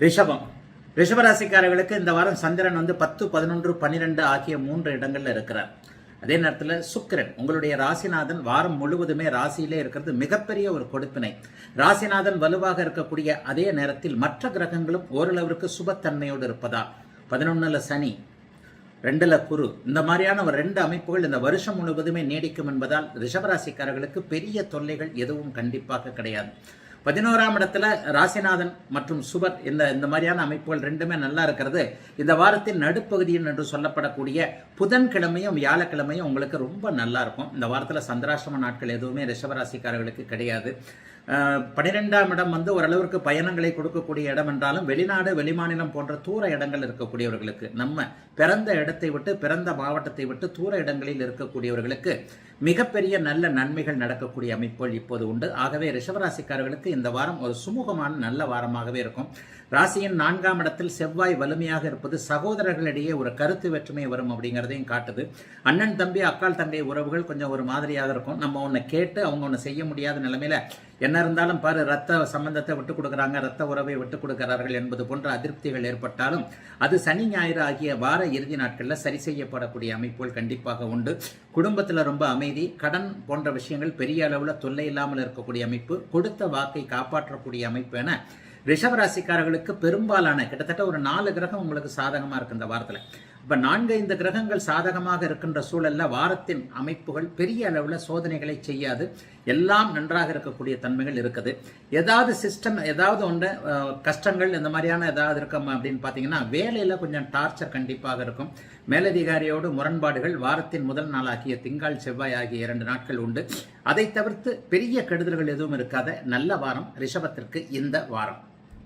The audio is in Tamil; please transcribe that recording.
ரிஷபம். ரிஷபராசிக்காரர்களுக்கு இந்த வாரம் சந்திரன் வந்து பத்து பதினொன்று பன்னிரெண்டு ஆகிய மூன்று இடங்களில் இருக்கிறார். அதே நேரத்தில் சுக்கிரன் உங்களுடைய ராசிநாதன் வாரம் முழுவதுமே ராசியிலே இருக்கிறது மிகப்பெரிய ஒரு கொடுப்பினை. ராசிநாதன் வலுவாக இருக்கக்கூடிய அதே நேரத்தில் மற்ற கிரகங்களும் ஓரளவிற்கு சுபத்தன்மையோடு இருப்பதா? பதினொன்னுல சனி ரெண்டுல குரு இந்த மாதிரியான ஒரு ரெண்டு அமைப்புகள் இந்த வருஷம் முழுவதுமே நீடிக்கும் என்பதால் ரிஷபராசிக்காரர்களுக்கு பெரிய தொல்லைகள் எதுவும் கண்டிப்பாக கிடையாது. பதினோராம் இடத்துல ராசிநாதன் மற்றும் சுபர் இந்த இந்த மாதிரியான அமைப்புகள் ரெண்டுமே நல்லா இருக்கிறது. இந்த வாரத்தின் நடுப்பகுதியில் என்று சொல்லப்படக்கூடிய புதன்கிழமையும் வியாழக்கிழமையும் உங்களுக்கு ரொம்ப நல்லா இருக்கும். இந்த வாரத்தில் சந்திராசிரம நாட்கள் எதுவுமே ரிஷபராசிக்காரர்களுக்கு கிடையாது. பனிரெண்டாம் இடம் வந்து ஓரளவிற்கு பயணங்களை கொடுக்கக்கூடிய இடம் என்றாலும் வெளிநாடு வெளிமாநிலம் போன்ற தூர இடங்கள் இருக்கக்கூடியவர்களுக்கு நம்ம பிறந்த இடத்தை விட்டு பிறந்த மாவட்டத்தை விட்டு தூர இடங்களில் இருக்கக்கூடியவர்களுக்கு மிகப்பெரிய நல்ல நன்மைகள் நடக்கக்கூடிய அமைப்புகள் இப்போது உண்டு. ஆகவே ரிஷபராசிக்காரர்களுக்கு இந்த வாரம் ஒரு சுமூகமான நல்ல வாரமாகவே இருக்கும். ராசியின் நான்காம் இடத்தில் செவ்வாய் வலிமையாக இருப்பது சகோதரர்களிடையே ஒரு கருத்து வேற்றுமை வரும் அப்படிங்கிறதையும் காட்டுது. அண்ணன் தம்பி அக்கால் தங்கை உறவுகள் கொஞ்சம் ஒரு மாதிரியாக இருக்கும். நம்ம ஒன்று கேட்டு அவங்க ஒன்று செய்ய முடியாத நிலைமையில என்ன இருந்தாலும் பாரு ரத்த சம்பந்தத்தை விட்டு கொடுக்குறாங்க. ரத்த உறவை விட்டு கொடுக்கிறார்கள் என்பது போன்ற அதிருப்திகள் ஏற்பட்டாலும் அது சனி ஞாயிறு ஆகிய வார இறுதி நாட்களில் சரி செய்யப்படக்கூடிய அமைப்புகள் கண்டிப்பாக உண்டு. குடும்பத்தில் ரொம்ப அமைதி கடன் போன்ற விஷயங்கள் பெரிய அளவில் தொல்லை இல்லாமல் இருக்கக்கூடிய அமைப்பு கொடுத்த வாக்கை காப்பாற்றக்கூடிய அமைப்பு என ரிஷபராசிக்காரர்களுக்கு பெரும்பாலான கிட்டத்தட்ட ஒரு நாலு கிரகம் உங்களுக்கு சாதகமாக இருக்கு இந்த வாரத்தில். இப்போ நான்கு ஐந்து கிரகங்கள் சாதகமாக இருக்கின்ற சூழல்ல வாரத்தின் அமைப்புகள் பெரிய அளவில் சோதனைகளை செய்யாது. எல்லாம் நன்றாக இருக்கக்கூடிய தன்மைகள் இருக்குது. ஏதாவது சிஸ்டம் ஏதாவது ஒன்று கஷ்டங்கள் இந்த மாதிரியான ஏதாவது இருக்கும் அப்படின்னு பார்த்தீங்கன்னா வேலையில் கொஞ்சம் டார்ச்சர் கண்டிப்பாக இருக்கும். மேலதிகாரியோடு முரண்பாடுகள் வாரத்தின் முதல் நாளாகிய திங்கள் செவ்வாய் ஆகிய இரண்டு நாட்கள் உண்டு. அதை தவிர்த்து பெரிய கெடுதல்கள் எதுவும் இருக்காத நல்ல வாரம் ரிஷபத்திற்கு இந்த வாரம்.